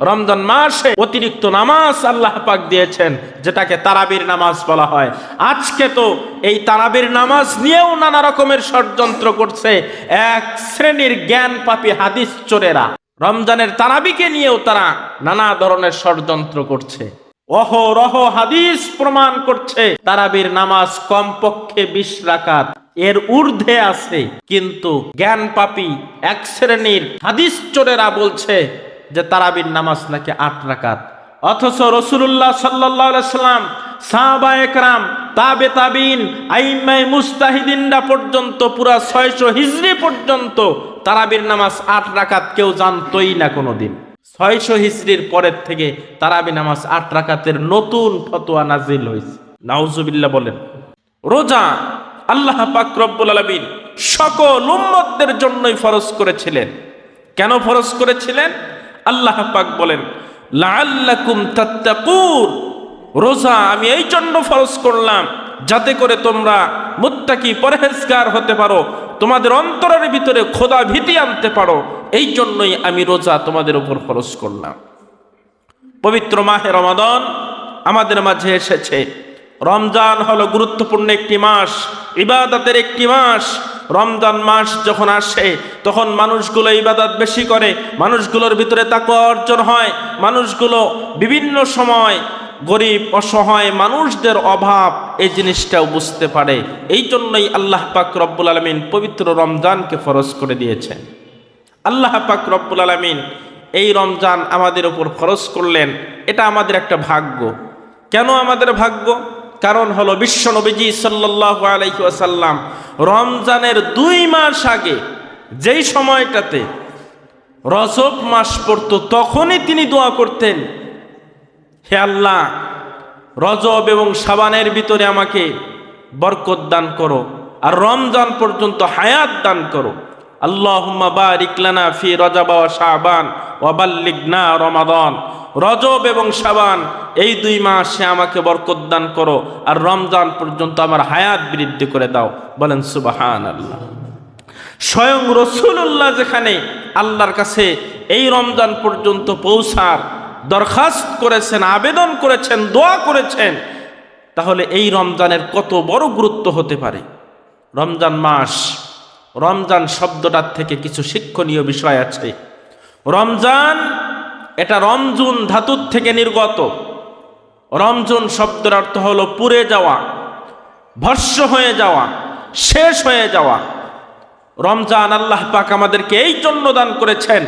রমজান মাসে অতিরিক্ত নামাজ আল্লাহ পাক দিয়েছেন, যেটাকে তারাবির নামাজ বলা হয়। আজকে তো এই তারাবির নামাজ নিয়েও নানা রকমের ষড়যন্ত্র করছে এক শ্রেণির জ্ঞান পাপী হাদিস চোরেরা। রমজানের তারাবিকে নিয়েও তারা নানা ধরনের ষড়যন্ত্র করছে। অহরহ হাদিস প্রমাণ করছে, তারাবির নামাজ কমপক্ষে বিশ রাকাত। এর ঊর্ধ্বে আছে, কিন্তু জ্ঞান পাপী এক শ্রেণির হাদিস চোরেরা বলছে যে তারাবির নামাজ নাকি আট রাকাত। অথচ রসুল্লাহ সাল্লাহ সাল্লাম, সাহাবা একরাম, তাবে তাবিন আইমাই মুস্তাহিদিনরা পর্যন্ত, পুরা ছয়শো হিজরি পর্যন্ত তারাবির নামাজ আট রাকাত কেউ জানতই না কোনোদিন। ছয়শো হিজরির পরের থেকে তারাবি নামাজ আট রাকাতের নতুন ফতোয়া নাজিল হয়েছে। নাউজুবিল্লাহ বলেন, রোজা আল্লাহ পাক রব্বুল আলামিন সকল উম্মতদের জন্যই ফরজ করেছিলেন। কেন ফরজ করেছিলেন? আল্লাহ পাক বলেন রোজা আমি এই জন্য ফরজ করলাম, যাতে করে তোমরা মুত্তাকি পরহেজগার হতে পারো, তোমাদের অন্তরের ভিতরে খোদা ভীতি আনতে পারো, এই জন্যই আমি রোজা তোমাদের উপর ফরজ করলাম। পবিত্র মাহে রমাদন আমাদের মাঝে এসেছে। রমজান হলো গুরুত্বপূর্ণ একটি মাস, ইবাদতের একটি মাস রমজান মাস যখন আসে, তখন মানুষগুলো ইবাদত বেশি করে, মানুষগুলোর ভিতরে তাকে অর্জন হয়, মানুষগুলো বিভিন্ন সময় গরিব, অসহায় মানুষদের অভাব এই জিনিসটাও বুঝতে পারে। এই জন্যই আল্লাহ পাক রব্বুল আলমিন পবিত্র রমজানকে ফরজ করে দিয়েছেন। আল্লাহ পাক রব্বুল আলমিন এই রমজান আমাদের উপর খরচ করলেন, এটা আমাদের একটা ভাগ্য। কেন আমাদের ভাগ্য? কারণ হলো বিশ্ব নবীজি সাল্লাহ আলাইসাল্লাম রমজানের দুই মাস আগে যেই সময়টাতে রজব মাস পড়তো, তখনই তিনি দোয়া করতেন, হে আল্লাহ, রজব এবং সাবানের ভিতরে আমাকে বরকত দান করো আর রমজান পর্যন্ত হায়াত দান করো। আল্লাহুম্মা বারিক লানা ফি রজব ওয়া শাবান ওয়া রমাদান। রজব এবং শাবান, এই দুই মাসে আমাকে বরকত দান করো আর রমজান পর্যন্ত আমার হায়াত বৃদ্ধি করে দাও। বলেন সুবাহান আল্লাহ স্বয়ং রসুল্লাহ যেখানে আল্লাহর কাছে এই রমজান পর্যন্ত পৌঁছার দরখাস্ত করেছেন, আবেদন করেছেন, দোয়া করেছেন, তাহলে এই রমজানের কত বড় গুরুত্ব হতে পারে? রমজান মাস রমজান শব্দটার থেকে কিছু শিক্ষণীয় বিষয় আছে। রমজান এটা রমজুন ধাতুর থেকে নির্গত। রমজুন শব্দের অর্থ হলো পুড়ে যাওয়া, ভস্য হয়ে যাওয়া, শেষ হয়ে যাওয়া। রমজান আল্লাহ পাক আমাদেরকে এই জন্য দান করেছেন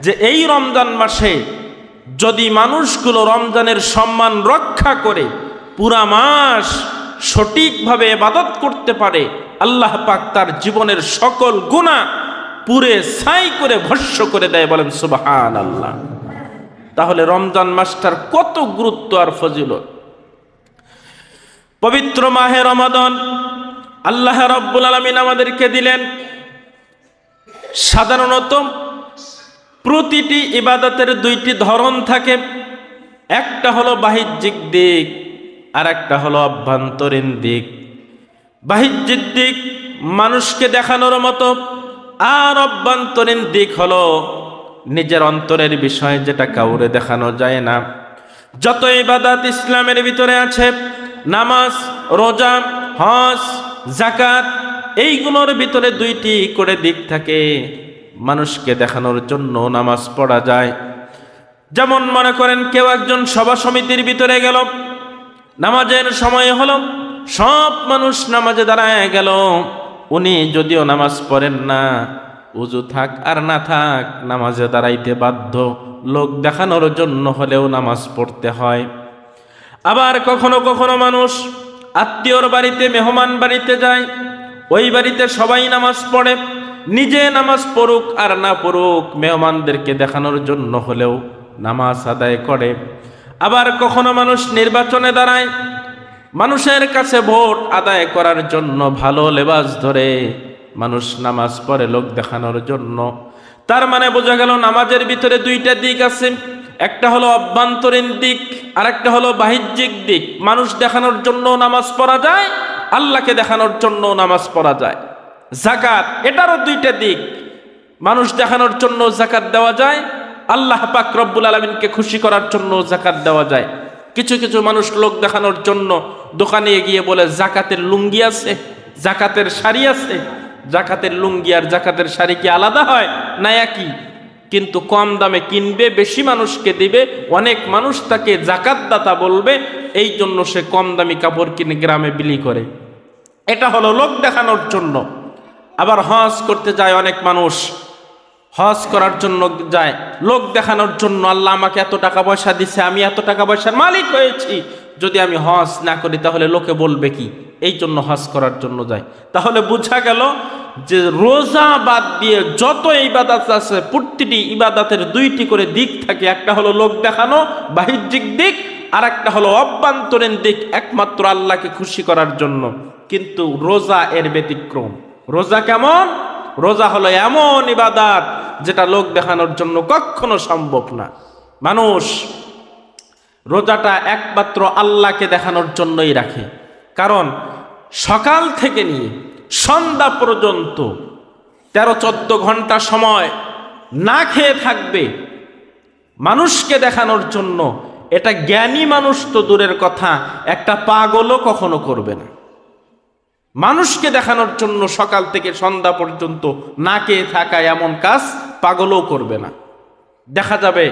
যে এই রমজান মাসে যদি মানুষগুলো রমজানের সম্মান রক্ষা করে, পুরা মাস সঠিকভাবে এবাদত করতে পারে আল্লাহ পাক তার জীবনের সকল গুণা পুরে ছাই করে ভস্য করে দেয় বলেন সুবাহান আল্লাহ তাহলে রমজান মাসটার কত গুরুত্ব আর ফজিলত। পবিত্র মাহে রমাদন, আল্লাহ রব্বুল আলমিন আমাদেরকে দিলেন। সাধারণত প্রতিটি ইবাদতের দুইটি ধরন থাকে, একটা হলো বাহ্যিক দিক আর একটা হলো অভ্যন্তরীণ দিক। বাহ্যিক দিক মানুষকে দেখানোর মতো আর অভ্যন্তরীণ দিক হলো নিজের অন্তরের বিষয় যেটা কাউরে দেখানো যায় না। যত ইবাদাত ইসলামের ভিতরে আছে, নামাজ, রোজা, হজ জাকাত এইগুলোর ভিতরে দুইটি করে দিক থাকে। মানুষকে দেখানোর জন্য নামাজ পড়া যায়। যেমন মনে করেন কেউ একজন সভা সমিতির ভিতরে গেল, নামাজের সময় হলো সব মানুষ নামাজে দাঁড়ায় গেল। উনি যদিও নামাজ পড়েন না, উজু থাক আর না থাক, নামাজে দাঁড়াইতে বাধ্য। লোক দেখানোর জন্য হলেও নামাজ পড়তে হয়। আবার কখনো কখনো মানুষ আত্মীয়র বাড়িতে, মেহমান বাড়িতে যায়। ওই বাড়িতে সবাই নামাজ পড়ে, নিজে নামাজ পড়ুক আর না পড়ুক, মেহমানদেরকে দেখানোর জন্য হলেও নামাজ আদায় করে। আবার কখনো মানুষ নির্বাচনে দাঁড়ায় মানুষের কাছে ভোট আদায় করার জন্য ভালো লেবাস ধরে মানুষ নামাজ পড়ে লোক দেখানোর জন্য। তার মানে বোঝা গেল নামাজের ভিতরে দুইটা দিক আছে। একটা হলো অভ্যন্তরীণ দিক আর একটা হলো বাহ্যিক দিক। মানুষ দেখানোর জন্য নামাজ পড়া যায়, আল্লাহকে দেখানোর জন্য নামাজ পড়া যায়। জাকাত এটারও দুইটা দিক। মানুষ দেখানোর জন্য জাকাত দেওয়া যায়, আল্লাহ পাক রব্বুল আলমিনকে খুশি করার জন্য জাকাত দেওয়া যায়। কিছু কিছু মানুষ লোক দেখানোর জন্য দোকানে গিয়ে বলে, জাকাতের লুঙ্গি আছে, জাকাতের শাড়ি আছে, জাকাতের লুঙ্গি আর জাকাতের শাড়ি কি আলাদা হয়? না একই। কিন্তু কম দামে কিনবে, বেশি মানুষকে দিবে, অনেক মানুষ তাকে জাকাতদাতা বলবে, এই জন্য সে কম দামি কাপড় কিনে গ্রামে বিলি করে। এটা হলো লোক দেখানোর জন্য। আবার হজ করতে যায় অনেক মানুষ। হজ করার জন্য যায়, লোক দেখানোর জন্য আল্লাহ আমাকে এত টাকা পয়সা দিছে, আমি এত টাকা পয়সার মালিক হয়েছি। যদি আমি হজ না করি, তাহলে লোকে বলবে কি? এই জন্য হজ করার জন্য যায়। তাহলে বোঝা গেল যে রোজা বাদ দিয়ে যত ইবাদাত আছে, প্রতিটি ইবাদাতের দুইটি করে দিক থাকে। একটা হলো লোক দেখানো, বাহ্যিক দিক আর একটা হলো অভ্যন্তরীণ দিক, একমাত্র আল্লাহকে খুশি করার জন্য। কিন্তু রোজা এর ব্যতিক্রম। রোজা কেমন? রোজা হলো এমন ইবাদাত যেটা লোক দেখানোর জন্য কখনো সম্ভব না। মানুষ রোজাটা একমাত্র আল্লাহকে দেখানোর জন্যই রাখে। কারণ সকাল থেকে নিয়ে সন্ধ্যা পর্যন্ত তেরো চোদ্দ ঘণ্টা সময় না খেয়ে থাকবে মানুষকে দেখানোর জন্য এটা জ্ঞানী মানুষ তো দূরের কথা, একটা পাগলও কখনো করবে না। মানুষকে দেখানোর জন্য সকাল থেকে সন্ধ্যা পর্যন্ত না খেয়ে থাকা এমন কাজ পাগলও করবে না। দেখা যাবে,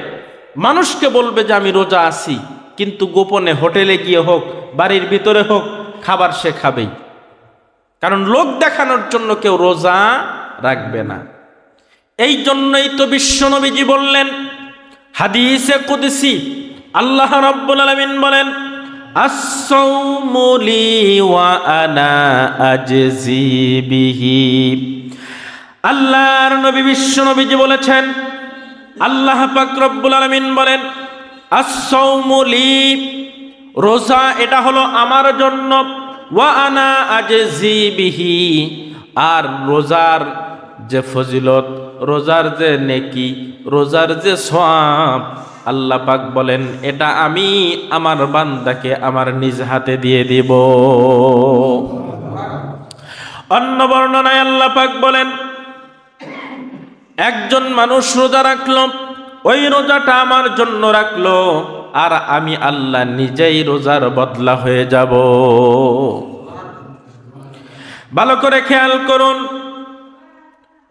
মানুষকে বলবে যে, আমি রোজা আছি, কিন্তু গোপনে হোটেলে গিয়ে হোক, বাড়ির ভিতরে হোক, খাবার সে খাবেই। কারণ লোক দেখানোর জন্য কেউ রোজা রাখবে না। এই জন্যই তো বিশ্বনবীজি বললেন, হাদিসে কুদসি, আল্লাহ রব্বুল আলামিন বলেন আসসাউমু লি ওয়া আনা আজজি বিহি আল্লাহর নবী বিশ্বনবীজি বলেছেন, আল্লাহ পাক রব্বুল আলামিন বলেন আসসাউমু লি রোজা এটা হলো আমার জন্য ওয়া আনা আজজি বিহি আর রোজার যে ফজিলত, রোজার যে নেকি, রোজার যে সওয়াব আল্লাহ পাক বলেন, এটা আমি আমার বান্দাকে আমার নিজ হাতে দিয়ে দিব। অন্য বর্ণনায় আল্লাহ পাক বলেন, একজন মানুষ রোজা রাখল, ওই রোজাটা আমার জন্য রাখল, আর আমি আল্লাহ নিজেই রোজার বদলা হয়ে যাব। ভালো করে খেয়াল করুন,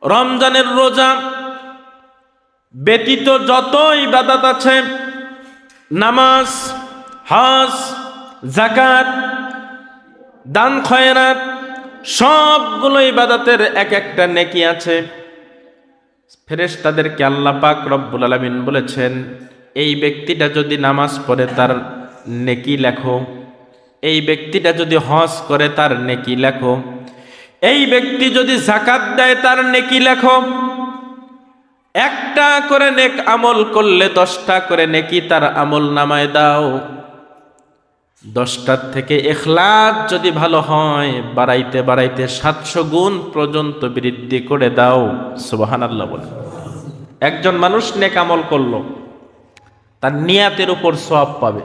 রমজানের রোজা ব্যতীত যত ইবাদত আছে, নামাজ, হজ জাকাত দান, খয়রাত সবগুলো ইবাদতের এক একটা নেকি আছে। ফেরেশতাদেরকে আল্লাহ পাক রব্বুল আলামিন বলেছেন, এই ব্যক্তিটা যদি নামাজ পড়ে তার নেকি লেখো। এই ব্যক্তিটা যদি হজ করে তার নেকি লেখো। এই ব্যক্তি যদি জাকাত দেয় তার নেকি লেখো। একটা করে নেক আমল করলে দশটা করে নেকি তার আমল নামায় দাও। দশটার থেকে এখলাস যদি ভালো হয়, বাড়াইতে বাড়াইতে সাতশো গুণ পর্যন্ত বৃদ্ধি করে দাও। সুবাহান আল্লাহ বলে। একজন মানুষ নেক আমল করল, তার নিয়াতের উপর সব পাবে।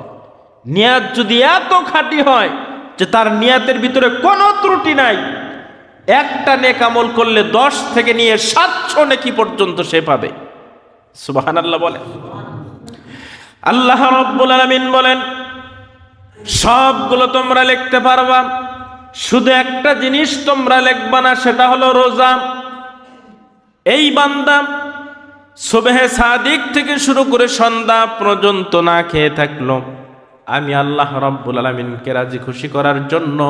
নিয়াত যদি এত খাঁটি হয় যে তার নিয়াতের ভিতরে কোনো ত্রুটি নাই একটা নেক আমল করলে দশ থেকে নিয়ে সাতশো নেকি পর্যন্ত সে পাবে। সুবাহান আল্লাহ বলে। আল্লাহ রব্বুল আলমিন বলেন, সবগুলো তোমরা লিখতে পারবা। শুধু একটা জিনিস তোমরা লিখবা না, সেটা হলো রোজা। এই বান্দা সুবেহে সাদিক থেকে শুরু করে সন্ধ্যা পর্যন্ত না খেয়ে থাকল। আমি আল্লাহ রব্বুল আলমিনকে রাজি খুশি করার জন্য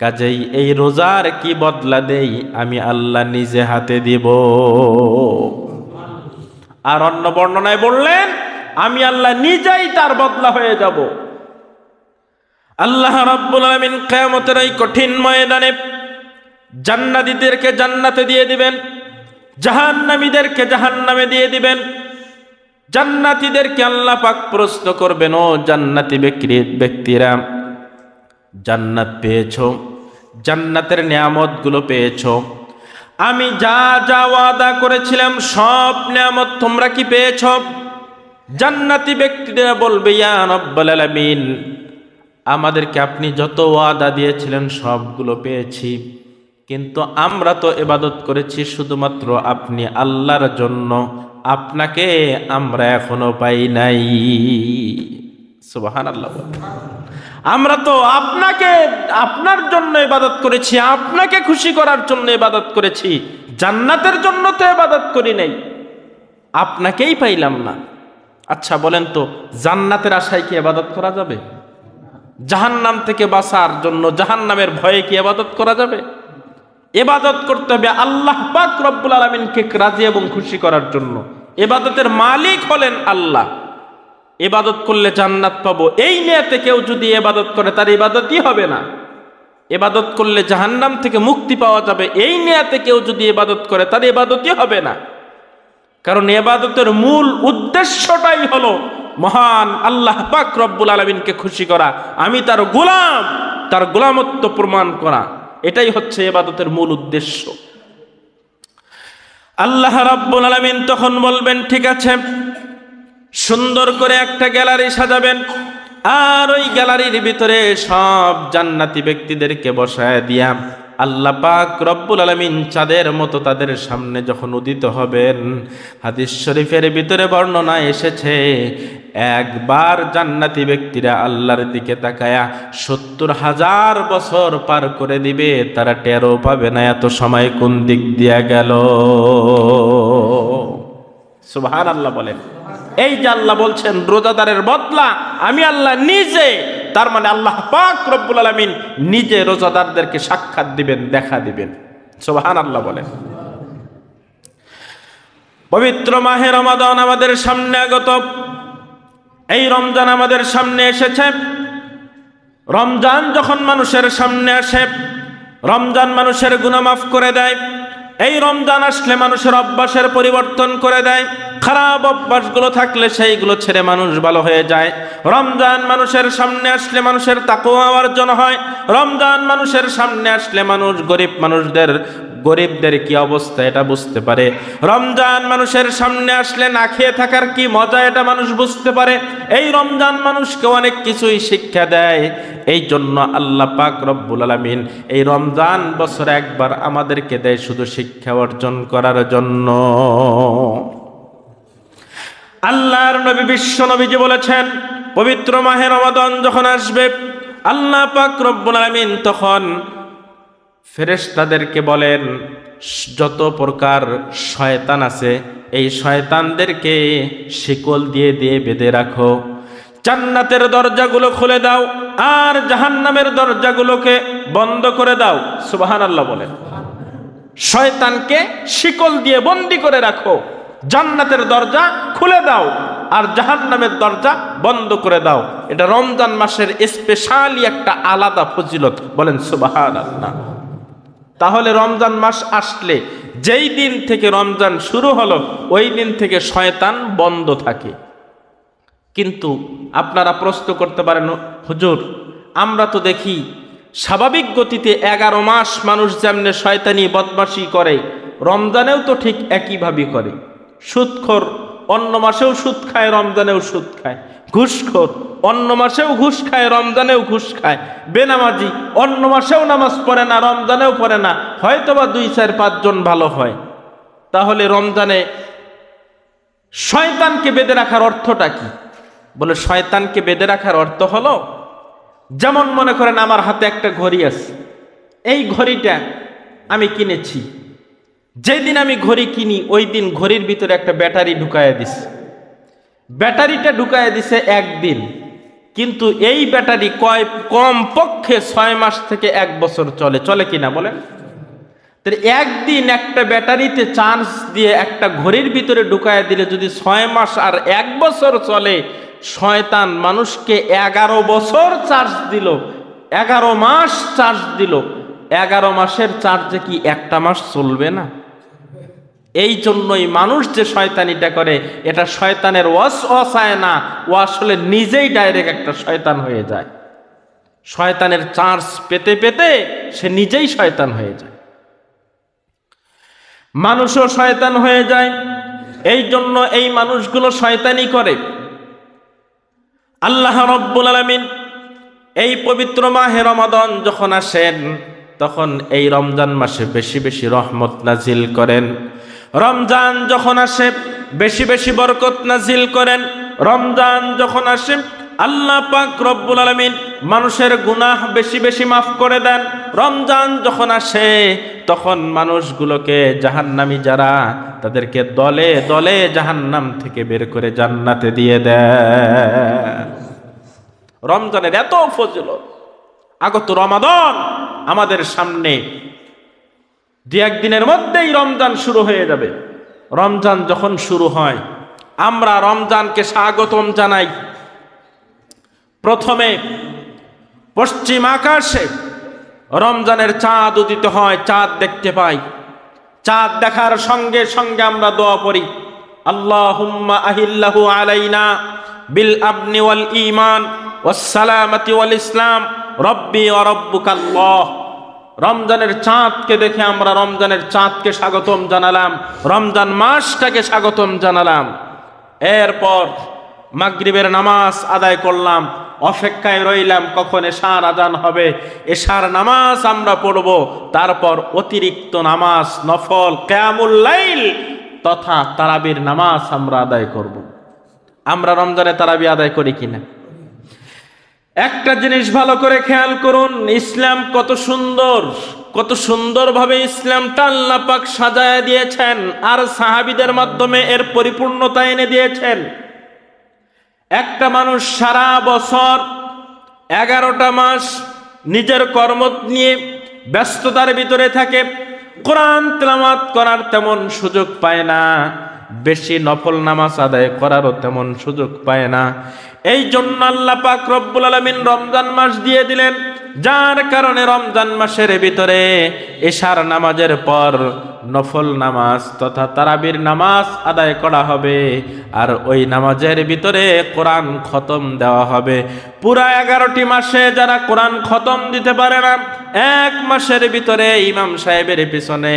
কাজেই এই রোজার কি বদলা দেই আমি আল্লাহ নিজে হাতে দিব। আর অন্য বর্ণনায় বললেন, আমি আল্লাহ নিজেই তার বদলা হয়ে যাব। আল্লাহ রাব্বুল আলামিন কিয়ামতের এই কঠিন ময়দানে জান্নাতীদেরকে জান্নাতে দিয়ে দিবেন, জাহান্নামীদেরকে জাহান্নামে দিয়ে দিবেন, জান্নাতীদেরকে আল্লাহ পাক প্রশ্ন করবেন, ও জান্নাতি ব্যক্তি ব্যক্তিরা জান্নাত পেয়েছ, জান্নাতের নিয়ামতগুলো পেয়েছ। আমি যা যা ওয়াদা করেছিলাম, সব নিয়ামত তোমরা কি পেয়েছ? জান্নাতি ব্যক্তিরা বলবে, ইয়া আলামিন। আমাদেরকে আপনি যত ওয়াদা দিয়েছিলেন, সবগুলো পেয়েছি। কিন্তু আমরা তো এবাদত করেছি শুধুমাত্র আপনি আল্লাহর জন্য। আপনাকে আমরা এখনও পাই নাই। সুবাহান আল্লাহ। আমরা তো আপনাকে, আপনার জন্য ইবাদত করেছি, আপনাকে খুশি করার জন্য ইবাদত করেছি, জান্নাতের জন্য তো ইবাদত করি নাই। আপনাকেই পাইলাম না। আচ্ছা বলেন তো, জান্নাতের আশায় কি ইবাদত করা যাবে? জাহান্নাম থেকে বাঁচার জন্য, জাহান্নামের ভয়ে কি ইবাদত করা যাবে? এবাদত করতে হবে আল্লাহ পাক রব্বুল আলমিনকে রাজি এবং খুশি করার জন্য। এবাদতের মালিক হলেন আল্লাহ। এবাদত করলে জান্নাত পাবো। এই নিয়তে কেউ যদি এবাদত করে, তার ইবাদতই হবে না। এবাদত করলে জাহান্নাম থেকে মুক্তি পাওয়া যাবে। এই নিয়তে কেউ যদি এবাদত করে, তার ইবাদতই হবে না। কারণ এবাদতের মূল উদ্দেশ্যটাই হলো মহান আল্লাহ পাক রব্বুল আলমিনকে খুশি করা। আমি তার গোলাম, তার গোলামত্ব প্রমাণ করা। এটাই হচ্ছে এবাদতের মূল উদ্দেশ্য। আল্লাহ রাব্বুল আলামিন তখন বলবেন, ঠিক আছে সুন্দর করে একটা গ্যালারি সাজাবেন, আর ওই গ্যালারির ভিতরে সব জান্নাতি ব্যক্তিদেরকে বসায় দিয়া আল্লাহ পাক রব্বুল আলমিন চাঁদের মতো তাদের সামনে যখন উদিত হবেন, হাদিস শরীফের ভিতরে বর্ণনা এসেছে, একবার জান্নাতি ব্যক্তিরা আল্লাহর দিকে তাকায়া সত্তর হাজার বছর পার করে দিবে, তারা টেরো পাবে না এত সময় কোন দিক দিয়া গেল। সুবহান আল্লাহ বলেন। এই যে আল্লাহ বলছেন, রোজাদারের বদলা, আমি আল্লাহ নিজে, তার মানে আল্লাহ পাক রব্বুল আলমিন নিজে রোজাদারদেরকে সাক্ষাৎ দিবেন, দেখা দিবেন। সুবহান আল্লাহ বলেন। পবিত্র মাহে রমাদান আমাদের সামনে আগত। এই রমজান আমাদের সামনে এসেছে। রমজান যখন মানুষের সামনে আসে, রমজান মানুষের গুণমাফ করে দেয়। এই রমজান আসলে মানুষের অভ্যাসের পরিবর্তন করে দেয়। খারাপ অভ্যাসগুলো থাকলে সেইগুলো ছেড়ে মানুষ ভালো হয়ে যায়। রমজান মানুষের সামনে আসলে মানুষের তাকওয়া অর্জন হয়। রমজান মানুষের সামনে আসলে মানুষ গরিব মানুষদের, গরিবদের কি অবস্থা এটা বুঝতে পারে। রমজান মানুষের সামনে আসলে না খেয়ে থাকার কি মজা এটা মানুষ বুঝতে পারে। এই রমজান মানুষকে অনেক কিছুই শিক্ষা দেয়। এই জন্য আল্লাহ পাক রব্বুল আলমিন এই রমজান বছরে একবার আমাদেরকে দেয় শুধু শিক্ষা অর্জন করার জন্য। আল্লাহর নবী, বিশ্ব নবীজি বলেছেন, পবিত্র মাহের রমাদান যখন আসবে, আল্লাহ পাক রব্বুল আলমিন তখন ফেরেশতাদেরকে বলেন, যত প্রকার শয়তান আছে, এই শয়তানদেরকে শিকল দিয়ে দিয়ে বেঁধে রাখো। জান্নাতের দরজাগুলো খুলে দাও আর জাহান্নামের দরজাগুলোকে বন্ধ করে দাও সুবাহান আল্লাহ বলেন। শয়তানকে শিকল দিয়ে বন্দি করে রাখো। জান্নাতের দরজা খুলে দাও আর জাহান্নামের দরজা বন্ধ করে দাও। এটা রমজান মাসের স্পেশালি একটা আলাদা ফজিলত। বলেন সুবাহান আল্লাহ তাহলে রমজান মাস আসলে যেই দিন থেকে রমজান শুরু হলো, ওই দিন থেকে শয়তান বন্ধ থাকে। কিন্তু আপনারা প্রশ্ন করতে পারেন, হুজুর, আমরা তো দেখি স্বাভাবিক গতিতে এগারো মাস মানুষ যেমনে শয়তানি বদমাশি করে, রমজানেও তো ঠিক একইভাবে করে। সুদখোর অন্য মাসেও সুদ খায়, রমজানেও সুদ খায়। ঘুষখোর, অন্য মাসেও ঘুষ খায়, রমজানেও ঘুষ খায়। বেনামাজি, অন্য মাসেও নামাজ পড়ে না, রমজানেও পড়ে না। হয়তোবা দুই, চার, পাঁচজন ভালো হয়। তাহলে রমজানে শয়তানকে বেঁধে রাখার অর্থটা কি? বলে শয়তানকে বেঁধে রাখার অর্থ হলো, যেমন মনে করেন আমার হাতে একটা ঘড়ি আছে, এই ঘড়িটা আমি কিনেছি। যেদিন আমি ঘড়ি কিনি ওই দিন ঘড়ির ভিতরে একটা ব্যাটারি ঢুকাইয়া দিছে। ব্যাটারিটা ঢুকাইয়া দিছে একদিন। কিন্তু এই ব্যাটারি কয় কম পক্ষে ছয় মাস থেকে এক বছর চলে। চলে কিনা বলেন? একদিন একটা ব্যাটারিতে চার্জ দিয়ে একটা ঘড়ির ভিতরে ঢুকায় দিলে যদি ছয় মাস আর এক বছর চলে, শয়তান মানুষকে এগারো বছর চার্জ দিল, এগারো মাস চার্জ দিল। এগারো মাসের চার্জে কি একটা মাস চলবে না? এই জন্যই মানুষ যে শয়তানিটা করে, এটা শয়তানের ওয়াস অসায় না। ও আসলে নিজেই ডাইরেক্ট একটা শয়তান হয়ে যায়। শয়তানের চার্জ পেতে পেতে সে নিজেই শয়তান হয়ে যায়। মানুষও শয়তান হয়ে যায়। এই জন্য এই মানুষগুলো শয়তানি করে। আল্লাহ রব্বুল আলমিন এই পবিত্র মাহে রমাদন যখন আসেন, তখন এই রমজান মাসে বেশি বেশি রহমত নাজিল করেন। রমজান যখন আসে, বেশি বেশি বরকত নাজিল করেন। রমজান যখন আসে, আল্লাহ পাক রব্বুল আলমিন মানুষের গুনাহ বেশি বেশি মাফ করে দেন। রমজান যখন আসে, তখন মানুষগুলোকে জাহান্নামি যারা, তাদেরকে দলে দলে জাহান্নাম থেকে বের করে জান্নাতে দিয়ে দেন। রমজানের এত ফজিলত। আগত রমাদন আমাদের সামনে দু একদিনের মধ্যেই রমজান শুরু হয়ে যাবে। রমজান যখন শুরু হয়, আমরা রমজানকে স্বাগতম জানাই। প্রথমে পশ্চিম আকাশে রমজানের চাঁদ উদিত হয়, চাঁদ দেখতে পাই। চাঁদ দেখার সঙ্গে সঙ্গে আমরা দোয়া পড়ি, আল্লাহুম্মা আহিল্লাহু আলাইনা বিল আবনি ওয়াল ঈমান ওয়াস সালামাতি ওয়াল ইসলাম, রব্বি ওয়া রব্বুকাল্লাহ। রমজানের চাঁদকে দেখে আমরা রমজানের চাঁদকে স্বাগতম জানালাম। রমজান মাসটাকে স্বাগতম জানালাম। এরপর মাগরিবের নামাজ আদায় করলাম। অপেক্ষায় রইলাম কখন এশার আজান হবে। এশার নামাজ আমরা পড়ব। তারপর অতিরিক্ত নামাজ, নফল কেয়ামুল্লাইল তথা তারাবির নামাজ আমরা আদায় করব। আমরা রমজানে তারাবি আদায় করি কিনা? একটা জিনিস ভালো করে খেয়াল করুন, ইসলাম কত সুন্দর, কত সুন্দরভাবে ইসলামটা আল্লাহ সাজায় দিয়েছেন, আর সাহাবিদের মাধ্যমে এর পরিপূর্ণতা এনে দিয়েছেন। একটা মানুষ সারা বছর এগারোটা মাস নিজের কর্ম নিয়ে ব্যস্ততার ভিতরে থাকে, কোরআন তেলামাত করার তেমন সুযোগ পায় না। বেশি নফল নামাজ আদায় করারও তেমন সুযোগ পায় না। এই জন্য আল্লাহ পাক রব্বুল আলমিন রমজান মাস দিয়ে দিলেন। যার কারণে রমজান মাসের ভিতরে এশার নামাজের পর নফল নামাজ তথা তারাবির নামাজ আদায় করা হবে। আর ওই নামাজের ভিতরে কোরআন খতম দেওয়া হবে। পুরা এগারোটি মাসে যারা কোরআন খতম দিতে পারে না এক মাসের ভিতরে ইমাম সাহেবের পিছনে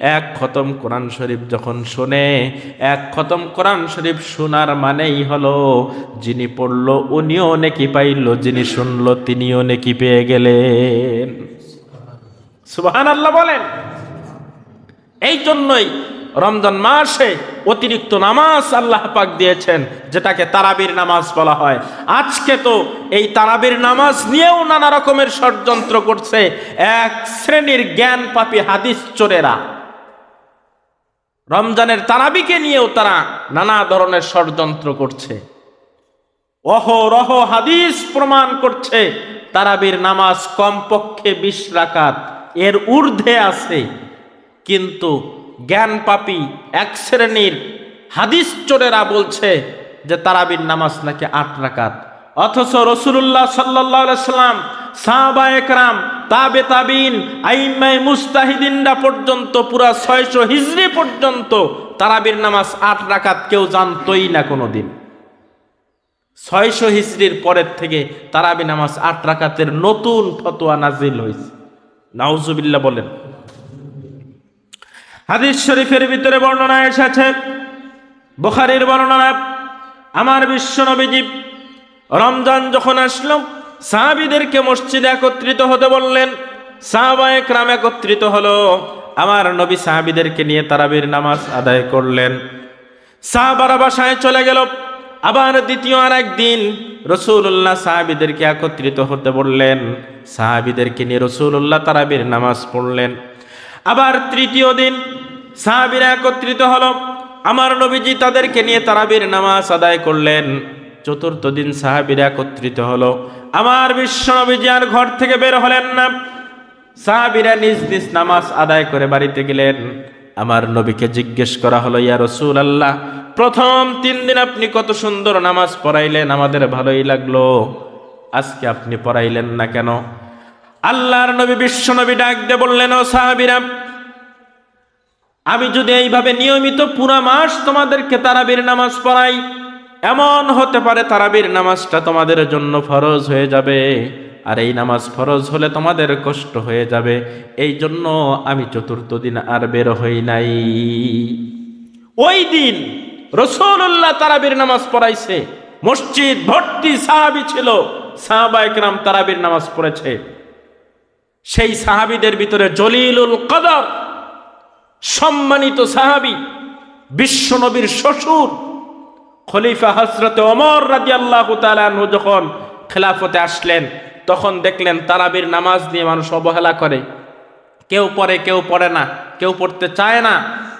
এক খতম কোরআন শরীফ যখন শোনে, এক খতম কোরআন শরীফ শোনার মানেই হলো, যিনি পড়ল উনিও নেকি পাইল, যিনি শুনল তিনিও নেকি পেয়ে গেলেন। সুবাহান আল্লাহ বলেন। এই জন্যই রমজান মাসে অতিরিক্ত নামাজ আল্লাহ পাক দিয়েছেন, যেটাকে তারাবির নামাজ বলা হয়। আজকে তো এই তারাবির নামাজ নিয়েও নানা রকমের ষড়যন্ত্র করছে। এক শ্রেণির জ্ঞান পাপী হাদিস চোরেরা। রমজানের তারাবিকে নিয়েও তারা নানা ধরনের ষড়যন্ত্র করছে। অহরহ হাদিস প্রমাণ করছে, তারাবির নামাজ কমপক্ষে বিশ রাকাত। এর ঊর্ধ্বে আছে। কিন্তু জ্ঞান পাপি এক শ্রেণির হাদিস চোরেরা বলছে যে তারাবির নামাজ নাকি আট রাকাত। অথচ রসুল্লাহ সাল্লাহ সাল্লাম পর্যন্ত, পুরা ছয়শো পর্যন্ত নামাজ আট রাকাত কেউ জানতই না হিজড়ির পরের থেকে তারাবি নামাজ আট রাকাতের নতুন ফতোয়া নাজিল হয়েছে। নাউজুবিল্লা বলেন। হাদিস শরীফের ভিতরে বর্ণনা এসেছে। বুখারীর বর্ণনা, আমার বিশ্ব নবীজি রমজান যখন আসলো, সাহাবিদেরকে মসজিদে একত্রিত হতে বললেন, সাহাবায়ে ক্রাম একত্রিত হলো। আমার নবী সাহাবিদেরকে নিয়ে তারাবির নামাজ আদায় করলেন। সাহাবারা বাসায় চলে গেল। আবার দ্বিতীয় আর একদিন রসুল্লাহ সাহাবিদেরকে একত্রিত হতে বললেন। সাহাবিদেরকে নিয়ে রসুল্লাহ তারাবির নামাজ পড়লেন। আবার তৃতীয় দিন সাহাবিরা একত্রিত হল। আমার নবীজি তাদেরকে নিয়ে তারাবির নামাজ আদায় করলেন। চতুর্থ দিন সাহাবিরা একত্রিত হলো। আমার বিশ্ব নবীজি আর ঘর থেকে বের হলেন না। সাহাবিরা নিজ নিজ নামাজ আদায় করে বাড়িতে গেলেন। আমার নবীকে জিজ্ঞেস করা হলো, ইয়া রসুল আল্লাহ প্রথম তিন দিন আপনি কত সুন্দর নামাজ পড়াইলেন? আমাদের ভালোই লাগল। আজকে আপনি পড়াইলেন না কেন? আল্লাহর নবী বিশ্ব নবী ডাক দিয়ে বললেন, ও সাহাবিরা আমি যদি এইভাবে নিয়মিত পুরা মাস তোমাদেরকে তারাবির নামাজ পড়াই, এমন হতে পারে তারাবির নামাজটা তোমাদের জন্য ফরজ হয়ে যাবে। আর এই নামাজ ফরজ হলে তোমাদের কষ্ট হয়ে যাবে। এই জন্য আমি চতুর্থ দিন আর বের হই নাই। ওই দিন রসুল্লাহ তারাবির নামাজ পড়াইছে। মসজিদ ভর্তি সাহাবি ছিল। সাহাবা একরাম তারাবির নামাজ পড়েছে। সেই সাহাবিদের ভিতরে জলিলুল কদর সম্মানিত সাহাবি, বিশ্বনবীর শ্বশুর, খলিফা হজরতে অমর রাজি আল্লাহ যখন খেলাফতে আসলেন, তখন দেখলেন তারাবির নামাজ নিয়ে মানুষ অবহেলা করে। কেউ পড়ে কেউ পড়ে না, কেউ পড়তে চায় না।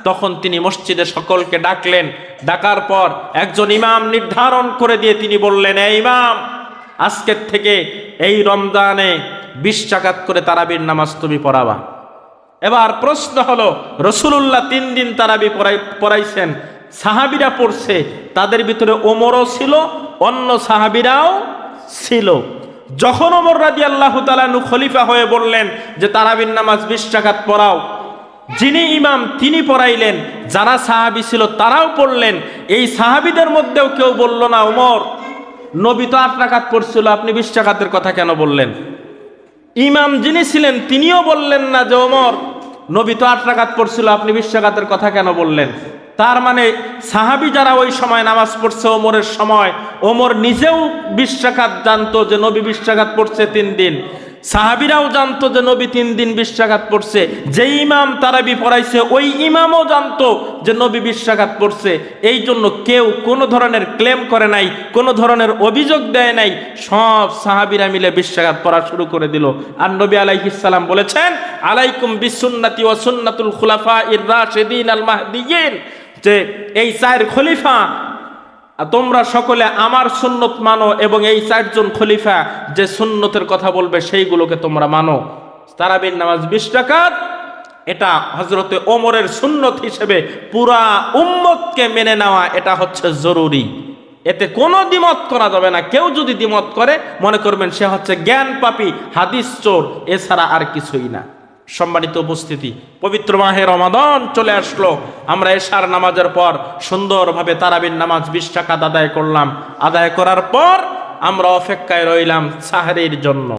তখন তিনি মসজিদে সকলকে ডাকলেন। ডাকার পর একজন ইমাম নির্ধারণ করে দিয়ে তিনি বললেন এই ইমাম, আজকের থেকে এই রমজানে বিশ টাকাত করে তারাবির নামাজ তুমি পড়াবা। এবার প্রশ্ন হলো, রসুলুল্লাহ তিন দিন তারাবি পড়াই, পড়াইছেন, সাহাবিরা পড়ছে, তাদের ভিতরে ওমরও ছিল, অন্য সাহাবিরাও ছিল। যখন ওমর রাজি আল্লাহ তালানু খলিফা হয়ে বললেন যে, তারাবির নামাজ বিশ টাকাত পড়াও, যিনি ইমাম তিনি পড়াইলেন, যারা সাহাবি ছিল তারাও পড়লেন, এই সাহাবিদের মধ্যেও কেউ বলল না, ওমর, নবী তো আট টাকাত পড়ছিল, আপনি বিশ টাকাতের কথা কেন বললেন? ইমাম যিনি ছিলেন, তিনিও বললেন না যে, ওমর, নবী তো আট পড়ছিল, আপনি বিশ্বাঘাতের কথা কেন বললেন? তার মানে সাহাবি যারা ওই সময় নামাজ পড়ছে ওমরের সময়, ওমর নিজেও বিশ্বাঘাত জানতো যে, নবী বিশ্বাঘাত পড়ছে তিন দিন। সাহাবিরাও জানতো যে নবী তিন দিন বিশ রাকাত পড়ছে যে ইমাম তারাবি পড়াইছে, ওই ইমামও জানতো যে নবী বিশ রাকাত পড়ছে এই জন্য কেউ কোনো ধরনের ক্লেম করে নাই, কোনো ধরনের অভিযোগ দেয় নাই। সব সাহাবিরা মিলে বিশ রাকাত পড়া শুরু করে দিল। আর নবী আলাইহিসাল্লাম বলেছেন, আলাইকুম বিসুন্নাতি ও সুন্নাতুল খুলাফা ইর রাশেদিন আল মাহদিয়িন যে এই চায়ের খলিফা তোমরা সকলে আমার সুন্নত মানো এবং এই চারজন খলিফা যে সুন্নতের কথা বলবে সেইগুলোকে তোমরা মানো। তারাবির নামাজ বিশ টাকাত এটা হজরতে ওমরের সুন্নত হিসেবে পুরা উম্মতকে মেনে নেওয়া এটা হচ্ছে জরুরি। এতে কোনো দ্বিমত করা যাবে না। কেউ যদি দ্বিমত করে, মনে করবেন সে হচ্ছে জ্ঞান পাপি হাদিস চোর, এছাড়া আর কিছুই না। সম্মানিত উপস্থিতি। পবিত্র মাহে রমাদন চলে আসলো। আমরা এশার নামাজের পর সুন্দরভাবে তারাবিন নামাজ বিশ টাকা আদায় করলাম। আদায় করার পর আমরা অপেক্ষায় রইলাম সাহারির জন্য।